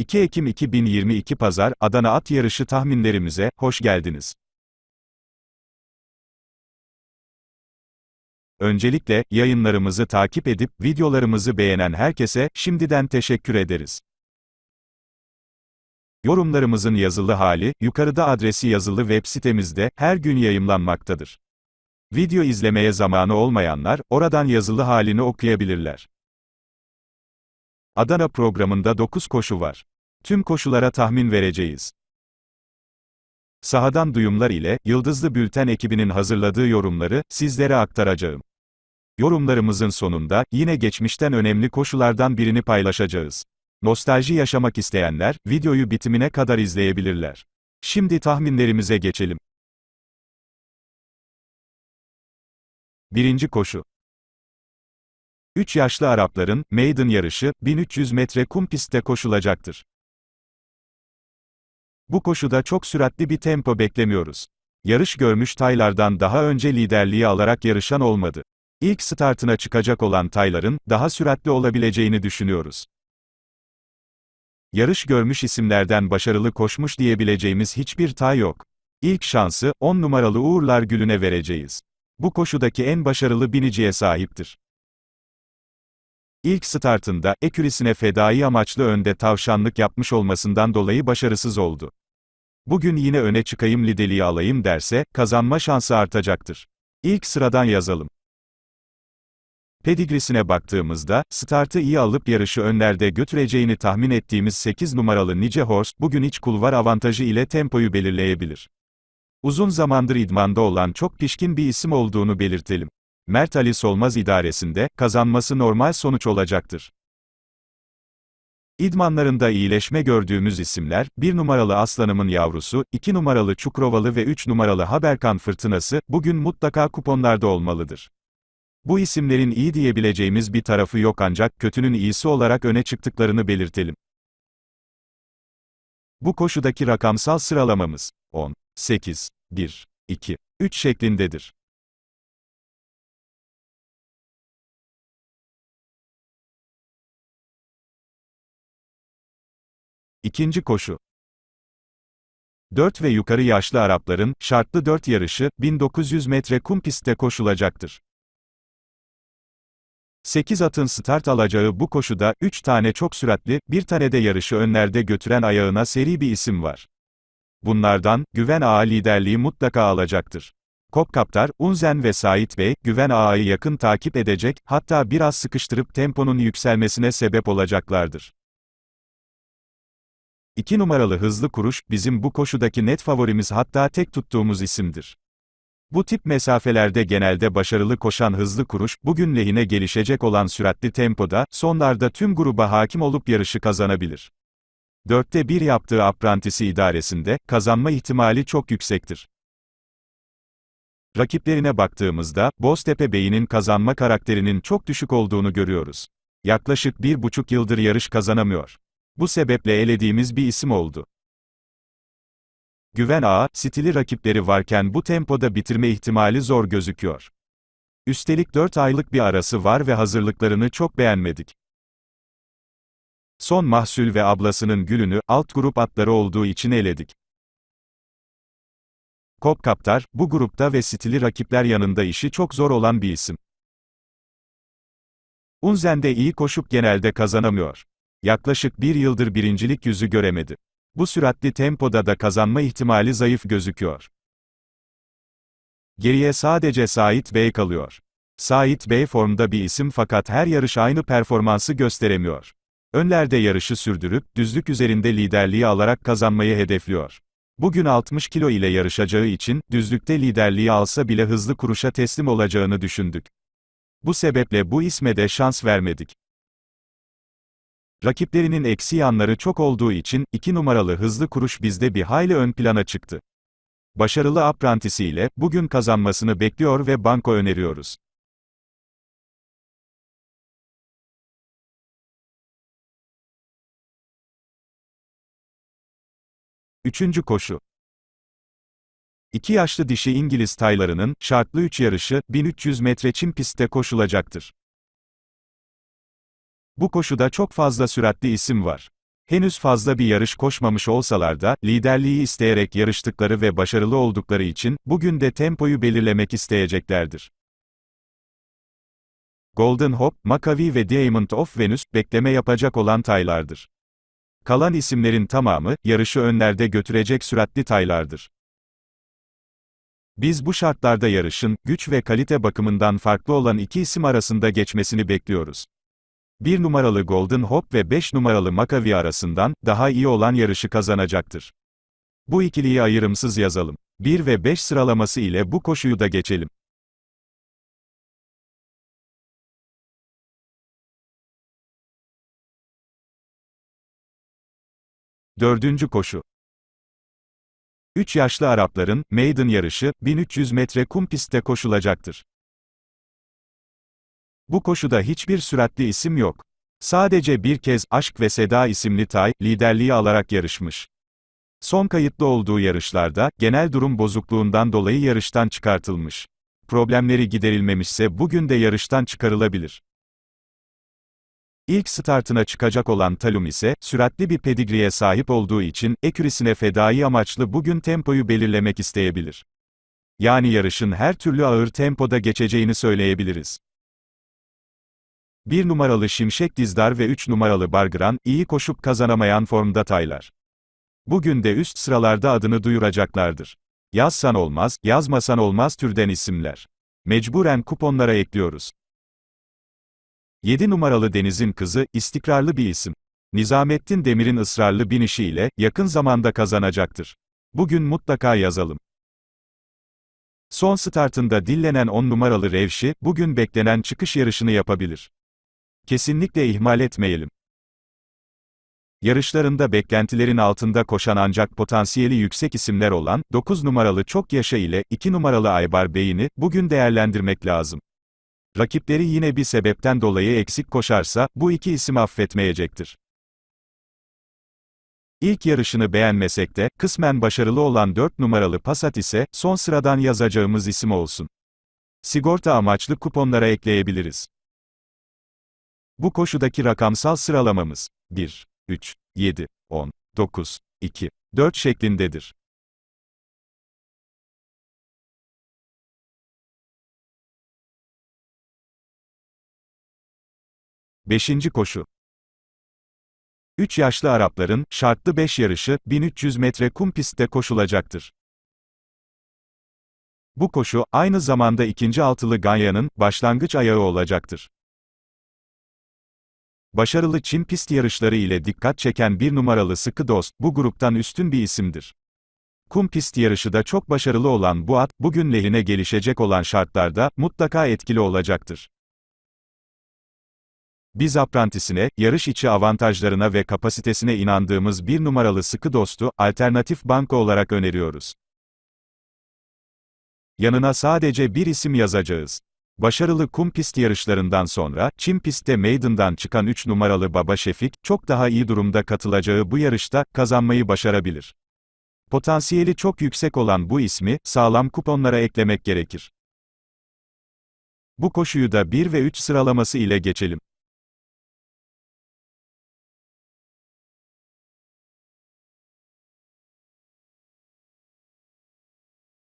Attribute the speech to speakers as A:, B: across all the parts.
A: 2 Ekim 2022 Pazar, Adana At Yarışı tahminlerimize, hoş geldiniz. Öncelikle, yayınlarımızı takip edip, videolarımızı beğenen herkese, şimdiden teşekkür ederiz. Yorumlarımızın yazılı hali, yukarıda adresi yazılı web sitemizde, her gün yayımlanmaktadır. Video izlemeye zamanı olmayanlar, oradan yazılı halini okuyabilirler. Adana programında 9 koşu var. Tüm koşulara tahmin vereceğiz. Sahadan duyumlar ile, Yıldızlı Bülten ekibinin hazırladığı yorumları, sizlere aktaracağım. Yorumlarımızın sonunda, yine geçmişten önemli koşulardan birini paylaşacağız. Nostalji yaşamak isteyenler, videoyu bitimine kadar izleyebilirler. Şimdi tahminlerimize geçelim. Birinci koşu. 3 yaşlı Arapların, maiden yarışı, 1300 metre kum pistte koşulacaktır. Bu koşuda çok süratli bir tempo beklemiyoruz. Yarış görmüş taylardan daha önce liderliği alarak yarışan olmadı. İlk startına çıkacak olan tayların, daha süratli olabileceğini düşünüyoruz. Yarış görmüş isimlerden başarılı koşmuş diyebileceğimiz hiçbir tay yok. İlk şansı, 10 numaralı Uğurlar Gülü'ne vereceğiz. Bu koşudaki en başarılı biniciye sahiptir. İlk startında, ekürisine fedai amaçlı önde tavşanlık yapmış olmasından dolayı başarısız oldu. Bugün yine öne çıkayım liderliği alayım derse, kazanma şansı artacaktır. İlk sıradan yazalım. Pedigrisine baktığımızda, startı iyi alıp yarışı önlerde götüreceğini tahmin ettiğimiz 8 numaralı Nice Horse, bugün iç kulvar avantajı ile tempoyu belirleyebilir. Uzun zamandır idmanda olan çok pişkin bir isim olduğunu belirtelim. Mert Ali Solmaz idaresinde, kazanması normal sonuç olacaktır. İdmanlarında iyileşme gördüğümüz isimler, 1 numaralı Aslanımın Yavrusu, 2 numaralı Çukrovalı ve 3 numaralı Haberkan Fırtınası, bugün mutlaka kuponlarda olmalıdır. Bu isimlerin iyi diyebileceğimiz bir tarafı yok ancak kötünün iyisi olarak öne çıktıklarını belirtelim. Bu koşudaki rakamsal sıralamamız 10, 8, 1, 2, 3 şeklindedir. İkinci koşu. 4 ve yukarı yaşlı Arapların, şartlı 4 yarışı, 1900 metre kum pistte koşulacaktır. 8 atın start alacağı bu koşuda, 3 tane çok süratli, bir tane de yarışı önlerde götüren ayağına seri bir isim var. Bunlardan, Güven Ağa liderliği mutlaka alacaktır. Kopkaptar, Unzen ve Sait Bey, Güven Ağa'yı yakın takip edecek, hatta biraz sıkıştırıp temponun yükselmesine sebep olacaklardır. 2 numaralı hızlı kuruş, bizim bu koşudaki net favorimiz hatta tek tuttuğumuz isimdir. Bu tip mesafelerde genelde başarılı koşan hızlı kuruş, bugün lehine gelişecek olan süratli tempoda, sonlarda tüm gruba hakim olup yarışı kazanabilir. Dörtte bir yaptığı aprantisi idaresinde, kazanma ihtimali çok yüksektir. Rakiplerine baktığımızda, Boztepe Bey'inin kazanma karakterinin çok düşük olduğunu görüyoruz. Yaklaşık bir buçuk yıldır yarış kazanamıyor. Bu sebeple elediğimiz bir isim oldu. Güven Ağa, stili rakipleri varken bu tempoda bitirme ihtimali zor gözüküyor. Üstelik 4 aylık bir arası var ve hazırlıklarını çok beğenmedik. Son mahsul ve ablasının gülünü, alt grup atları olduğu için eledik. Kopkaptar, bu grupta ve stili rakipler yanında işi çok zor olan bir isim. Unzen de iyi koşup genelde kazanamıyor. Yaklaşık bir yıldır birincilik yüzü göremedi. Bu süratli tempoda da kazanma ihtimali zayıf gözüküyor. Geriye sadece Sait Bey kalıyor. Sait Bey formda bir isim fakat her yarış aynı performansı gösteremiyor. Önlerde yarışı sürdürüp, düzlük üzerinde liderliği alarak kazanmayı hedefliyor. Bugün 60 kilo ile yarışacağı için, düzlükte liderliği alsa bile hızlı kuruşa teslim olacağını düşündük. Bu sebeple bu isme de şans vermedik. Rakiplerinin eksi yanları çok olduğu için, 2 numaralı hızlı kuruş bizde bir hayli ön plana çıktı. Başarılı aprantisiyle, bugün kazanmasını bekliyor ve banko öneriyoruz. Üçüncü koşu. İki yaşlı dişi İngiliz taylarının, şartlı 3 yarışı, 1300 metre çim pistte koşulacaktır. Bu koşuda çok fazla süratli isim var. Henüz fazla bir yarış koşmamış olsalar da, liderliği isteyerek yarıştıkları ve başarılı oldukları için, bugün de tempoyu belirlemek isteyeceklerdir. Golden Hope, Maccabi ve Diamond of Venus, bekleme yapacak olan taylardır. Kalan isimlerin tamamı, yarışı önlerde götürecek süratli taylardır. Biz bu şartlarda yarışın, güç ve kalite bakımından farklı olan iki isim arasında geçmesini bekliyoruz. 1 numaralı Golden Hope ve 5 numaralı Maccabi arasından, daha iyi olan yarışı kazanacaktır. Bu ikiliyi ayrımsız yazalım. 1 ve 5 sıralaması ile bu koşuyu da geçelim. Dördüncü koşu. 3 yaşlı Arapların, maiden yarışı, 1300 metre kum pistte koşulacaktır. Bu koşuda hiçbir süratli isim yok. Sadece bir kez Aşk ve Seda isimli tay, liderliği alarak yarışmış. Son kayıtlı olduğu yarışlarda, genel durum bozukluğundan dolayı yarıştan çıkartılmış. Problemleri giderilmemişse bugün de yarıştan çıkarılabilir. İlk startına çıkacak olan Talum ise, süratli bir pedigriye sahip olduğu için, ekürisine fedai amaçlı bugün tempoyu belirlemek isteyebilir. Yani yarışın her türlü ağır tempoda geçeceğini söyleyebiliriz. 1 numaralı Şimşek Dizdar ve 3 numaralı Bargran, iyi koşup kazanamayan formda taylar. Bugün de üst sıralarda adını duyuracaklardır. Yazsan olmaz, yazmasan olmaz türden isimler. Mecburen kuponlara ekliyoruz. 7 numaralı Deniz'in kızı, istikrarlı bir isim. Nizamettin Demir'in ısrarlı binişiyle, yakın zamanda kazanacaktır. Bugün mutlaka yazalım. Son startında dillenen 10 numaralı Revşi, bugün beklenen çıkış yarışını yapabilir. Kesinlikle ihmal etmeyelim. Yarışlarında beklentilerin altında koşan ancak potansiyeli yüksek isimler olan, 9 numaralı Çok Yaşa ile, 2 numaralı Aybar Bey'ini, bugün değerlendirmek lazım. Rakipleri yine bir sebepten dolayı eksik koşarsa, bu iki isim affetmeyecektir. İlk yarışını beğenmesek de, kısmen başarılı olan 4 numaralı Passat ise, son sıradan yazacağımız isim olsun. Sigorta amaçlı kuponlara ekleyebiliriz. Bu koşudaki rakamsal sıralamamız 1, 3, 7, 10, 9, 2, 4 şeklindedir. Beşinci koşu. 3 yaşlı Arapların, şartlı 5 yarışı, 1300 metre kum pistte koşulacaktır. Bu koşu, aynı zamanda ikinci altılı Ganya'nın, başlangıç ayağı olacaktır. Başarılı Çin pist yarışları ile dikkat çeken bir numaralı sıkı dost, bu gruptan üstün bir isimdir. Kum pist yarışı da çok başarılı olan bu at, bugün lehine gelişecek olan şartlarda, mutlaka etkili olacaktır. Biz aprantisine, yarış içi avantajlarına ve kapasitesine inandığımız bir numaralı sıkı dostu, alternatif banko olarak öneriyoruz. Yanına sadece bir isim yazacağız. Başarılı kum pist yarışlarından sonra, Çin pistte Maiden'dan çıkan 3 numaralı Baba Şefik, çok daha iyi durumda katılacağı bu yarışta, kazanmayı başarabilir. Potansiyeli çok yüksek olan bu ismi, sağlam kuponlara eklemek gerekir. Bu koşuyu da 1 ve 3 sıralaması ile geçelim.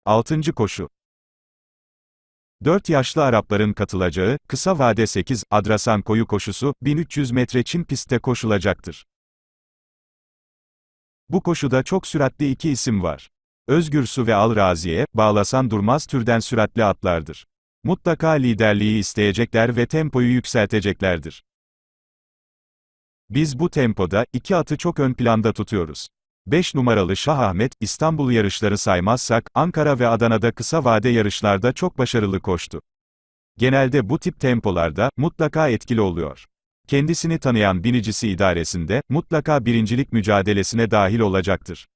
A: Altıncı koşu. 4 yaşlı Arapların katılacağı, kısa vade 8, Adrasan koyu koşusu, 1300 metre Çin pistte koşulacaktır. Bu koşuda çok süratli iki isim var. Özgür Su ve Al Raziye, bağlasan durmaz türden süratli atlardır. Mutlaka liderliği isteyecekler ve tempoyu yükselteceklerdir. Biz bu tempoda, iki atı çok ön planda tutuyoruz. 5 numaralı Şah Ahmet, İstanbul yarışları saymazsak, Ankara ve Adana'da kısa vade yarışlarda çok başarılı koştu. Genelde bu tip tempolarda, mutlaka etkili oluyor. Kendisini tanıyan binicisi idaresinde, mutlaka birincilik mücadelesine dahil olacaktır.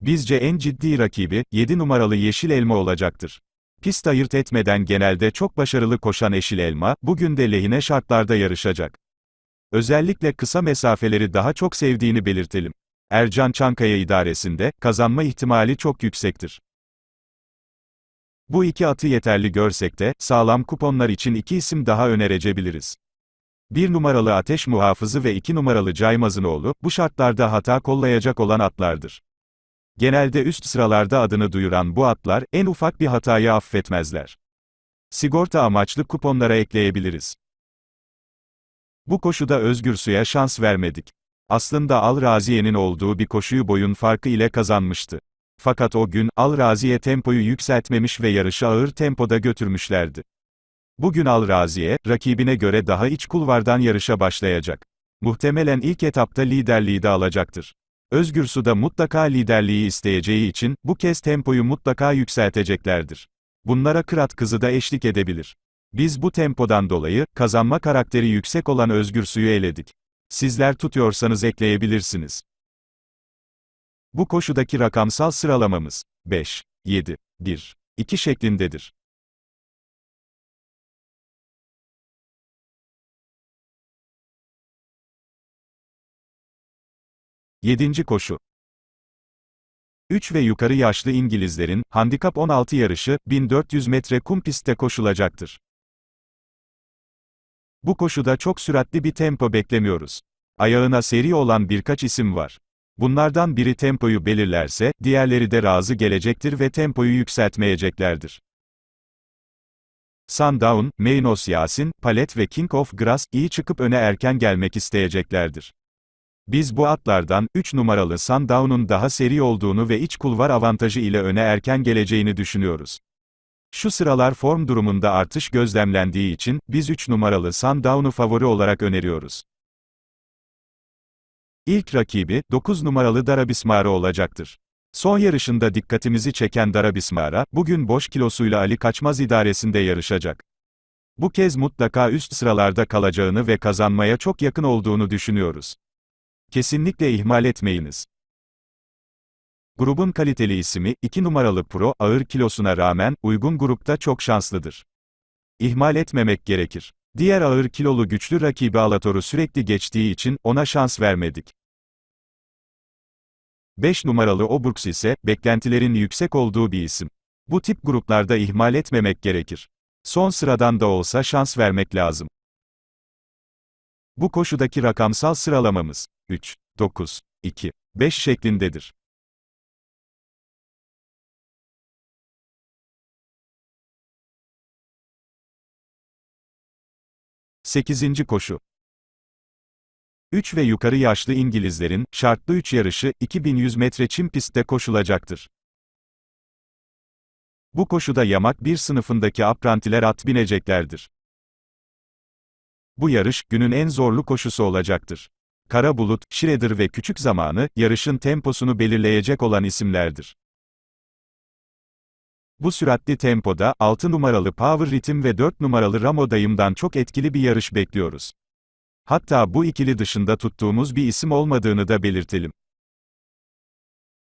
A: Bizce en ciddi rakibi, 7 numaralı Yeşil Elma olacaktır. Pist ayırt etmeden genelde çok başarılı koşan Eşil Elma, bugün de lehine şartlarda yarışacak. Özellikle kısa mesafeleri daha çok sevdiğini belirtelim. Ercan Çankaya idaresinde, kazanma ihtimali çok yüksektir. Bu iki atı yeterli görsek de, sağlam kuponlar için iki isim daha önerecebiliriz. Bir numaralı ateş muhafızı ve iki numaralı Caymazınoğlu, bu şartlarda hata kollayacak olan atlardır. Genelde üst sıralarda adını duyuran bu atlar, en ufak bir hatayı affetmezler. Sigorta amaçlı kuponlara ekleyebiliriz. Bu koşuda Özgür şans vermedik. Aslında Al Raziye'nin olduğu bir koşuyu boyun farkı ile kazanmıştı. Fakat o gün, Al Raziye tempoyu yükseltmemiş ve yarışı ağır tempoda götürmüşlerdi. Bugün Al Raziye, rakibine göre daha iç kulvardan yarışa başlayacak. Muhtemelen ilk etapta liderliği de alacaktır. Özgür Su da mutlaka liderliği isteyeceği için, bu kez tempoyu mutlaka yükselteceklerdir. Bunlara Kırat kızı da eşlik edebilir. Biz bu tempodan dolayı, kazanma karakteri yüksek olan Özgür Su'yu eledik. Sizler tutuyorsanız ekleyebilirsiniz. Bu koşudaki rakamsal sıralamamız, 5, 7, 1, 2 şeklindedir. Yedinci koşu. 3 ve yukarı yaşlı İngilizlerin, handikap 16 yarışı, 1400 metre kum pistte koşulacaktır. Bu koşuda çok süratli bir tempo beklemiyoruz. Ayağına seri olan birkaç isim var. Bunlardan biri tempoyu belirlerse, diğerleri de razı gelecektir ve tempoyu yükseltmeyeceklerdir. Sundown, Meinos Yasin, Palet ve King of Grass, iyi çıkıp öne erken gelmek isteyeceklerdir. Biz bu atlardan, 3 numaralı Sundown'un daha seri olduğunu ve iç kulvar avantajı ile öne erken geleceğini düşünüyoruz. Şu sıralar form durumunda artış gözlemlendiği için, biz 3 numaralı Sundown'u favori olarak öneriyoruz. İlk rakibi, 9 numaralı Darabismara olacaktır. Son yarışında dikkatimizi çeken Darabismara, bugün boş kilosuyla Ali Kaçmaz idaresinde yarışacak. Bu kez mutlaka üst sıralarda kalacağını ve kazanmaya çok yakın olduğunu düşünüyoruz. Kesinlikle ihmal etmeyiniz. Grubun kaliteli ismi, 2 numaralı Pro, ağır kilosuna rağmen, uygun grupta çok şanslıdır. İhmal etmemek gerekir. Diğer ağır kilolu güçlü rakibi Alator'u sürekli geçtiği için, ona şans vermedik. 5 numaralı Oburks ise, beklentilerin yüksek olduğu bir isim. Bu tip gruplarda ihmal etmemek gerekir. Son sıradan da olsa şans vermek lazım. Bu koşudaki rakamsal sıralamamız, 3, 9, 2, 5 şeklindedir. Sekizinci koşu. 3 ve yukarı yaşlı İngilizlerin, şartlı 3 yarışı, 2100 metre çim pistte koşulacaktır. Bu koşuda yamak bir sınıfındaki aprantiler at bineceklerdir. Bu yarış, günün en zorlu koşusu olacaktır. Kara Bulut, Schroeder ve Küçük Zamanı, yarışın temposunu belirleyecek olan isimlerdir. Bu süratli tempoda, 6 numaralı Power Rhythm ve 4 numaralı Ramo Dayım'dan çok etkili bir yarış bekliyoruz. Hatta bu ikili dışında tuttuğumuz bir isim olmadığını da belirtelim.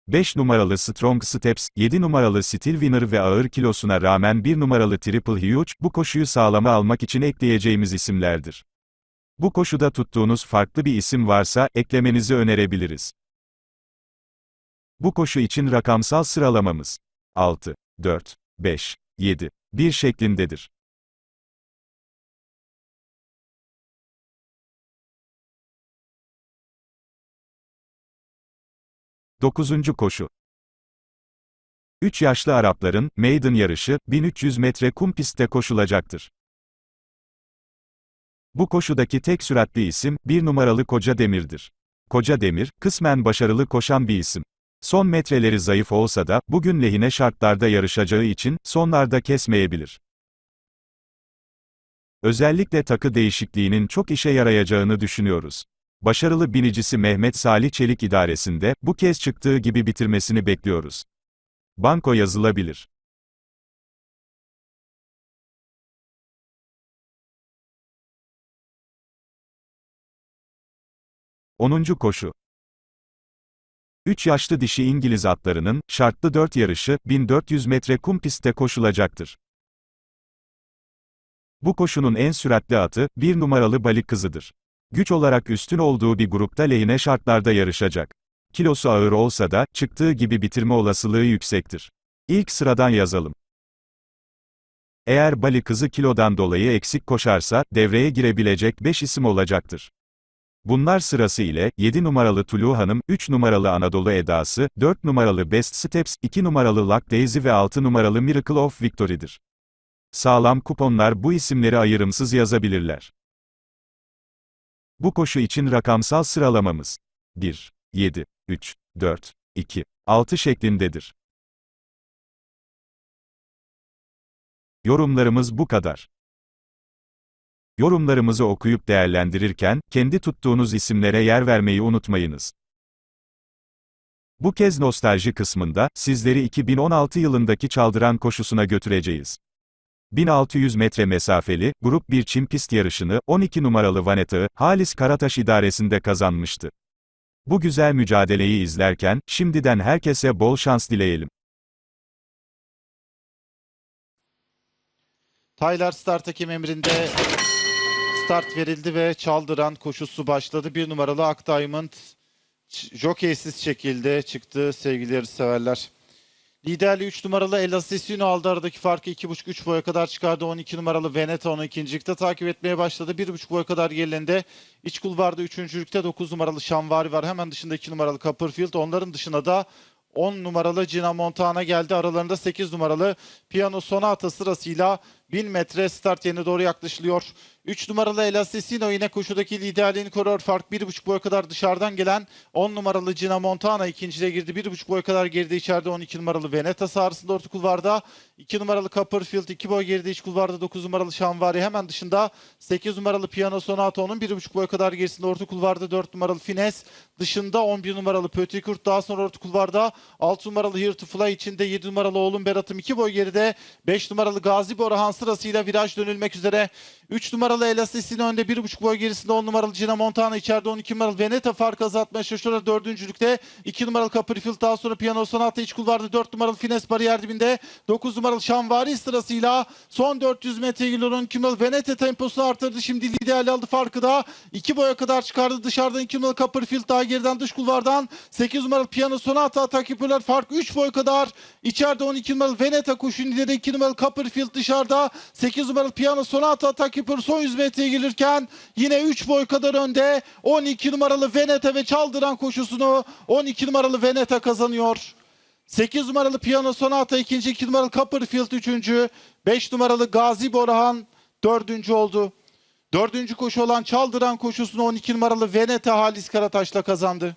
A: 5 numaralı Strong Steps, 7 numaralı Steel Winner ve ağır kilosuna rağmen 1 numaralı Triple Huge, bu koşuyu sağlama almak için ekleyeceğimiz isimlerdir. Bu koşuda tuttuğunuz farklı bir isim varsa, eklemenizi önerebiliriz. Bu koşu için rakamsal sıralamamız 6, 4, 5, 7, 1 şeklindedir. Dokuzuncu koşu. 3 yaşlı Arapların, maiden yarışı, 1300 metre kum pistte koşulacaktır. Bu koşudaki tek süratli isim, bir numaralı Koca Demir'dir. Koca Demir, kısmen başarılı koşan bir isim. Son metreleri zayıf olsa da, bugün lehine şartlarda yarışacağı için, sonlarda kesmeyebilir. Özellikle takı değişikliğinin çok işe yarayacağını düşünüyoruz. Başarılı binicisi Mehmet Salih Çelik idaresinde, bu kez çıktığı gibi bitirmesini bekliyoruz. Banko yazılabilir. 10. koşu. 3 yaşlı dişi İngiliz atlarının, şartlı 4 yarışı, 1400 metre kum pistte koşulacaktır. Bu koşunun en süratli atı, 1 numaralı balık kızıdır. Güç olarak üstün olduğu bir grupta lehine şartlarda yarışacak. Kilosu ağır olsa da, çıktığı gibi bitirme olasılığı yüksektir. İlk sıradan yazalım. Eğer Bali kızı kilodan dolayı eksik koşarsa, devreye girebilecek 5 isim olacaktır. Bunlar sırası ile, 7 numaralı Tulu Hanım, 3 numaralı Anadolu Edası, 4 numaralı Best Steps, 2 numaralı Luck Daisy ve 6 numaralı Miracle of Victory'dir. Sağlam kuponlar bu isimleri ayırımsız yazabilirler. Bu koşu için rakamsal sıralamamız 1, 7, 3, 4, 2, 6 şeklindedir. Yorumlarımız bu kadar. Yorumlarımızı okuyup değerlendirirken, kendi tuttuğunuz isimlere yer vermeyi unutmayınız. Bu kez nostalji kısmında, sizleri 2016 yılındaki çaldıran koşusuna götüreceğiz. 1600 metre mesafeli, grup 1 çim pist yarışını, 12 numaralı Vanetağı, Halis Karataş idaresinde kazanmıştı. Bu güzel mücadeleyi izlerken, şimdiden herkese bol şans dileyelim.
B: Taylar Start Hakem emrinde start verildi ve çaldıran koşusu başladı. Bir numaralı Ak Diamond jokeysiz şekilde çıktı sevgili yarışseverler. Liderli 3 numaralı El Asesino aldı. Aradaki farkı 2.5-3 boya kadar çıkardı. 12 numaralı Veneta onu ikincilikte takip etmeye başladı. 1.5 boya kadar gerilerinde. İç kulvarda üçüncülükte 9 numaralı Şanvari var. Hemen dışında 2 numaralı Copperfield. Onların dışına da 10 numaralı Gina Montana geldi. Aralarında 8 numaralı Piano Sonata sırasıyla 1000 metre start yerine doğru yaklaşılıyor. 3 numaralı El Asesino yine koşudaki liderliğini koruyor. Fark 1.5 boya kadar dışarıdan gelen 10 numaralı Gina Montana ikinciliğe girdi. 1.5 boya kadar geride içeride 12 numaralı Veneta sahasında orta kulvarda. 2 numaralı Copperfield 2 boy geride iç kulvarda 9 numaralı Şanvari hemen dışında 8 numaralı Piano Sonata onun 1.5 boya kadar gerisinde orta kulvarda 4 numaralı Fines dışında 11 numaralı Petit Kurt daha sonra orta kulvarda 6 numaralı Here to Fly içinde 7 numaralı oğlum Berat'ım 2 boy geride 5 numaralı Gazi Borahan sırasıyla viraj dönülmek üzere 3 numaralı El Asesino önde 1.5 boy gerisinde 10 numaralı Gina Montana içeride 12 numaralı Veneta fark azaltmaya çalışıyor. Dördüncülükte 2 numaralı Copperfield daha sonra Piano Sonata iç kulvarda 4 numaralı Fines bariyer dibinde 9 numaralı Şanvari sırasıyla son 400 metre geliyor 12 numaralı Veneta temposunu artırdı. Şimdi liderliği aldı farkı da 2 boya kadar çıkardı. Dışarıdan 2 numaralı Copperfield daha geriden dış kulvardan 8 numaralı Piano Sonata takip yapıyorlar. Fark 3 boy kadar. İçeride 12 numaralı Veneta koşun lideri 2 numaralı Copperfield dışarıda 8 numaralı Piano Sonata takip yapıyor. Son 100 metreye gelirken yine 3 boy kadar önde 12 numaralı Veneta ve çaldıran koşusunu 12 numaralı Veneta kazanıyor. 8 numaralı Piyano Sonata ikinci, 2 numaralı Copperfield üçüncü, 5 numaralı Gazi Borahan dördüncü oldu. Dördüncü koşu olan Çaldıran koşusunu 12 numaralı Veneta Halis Karataş'la kazandı.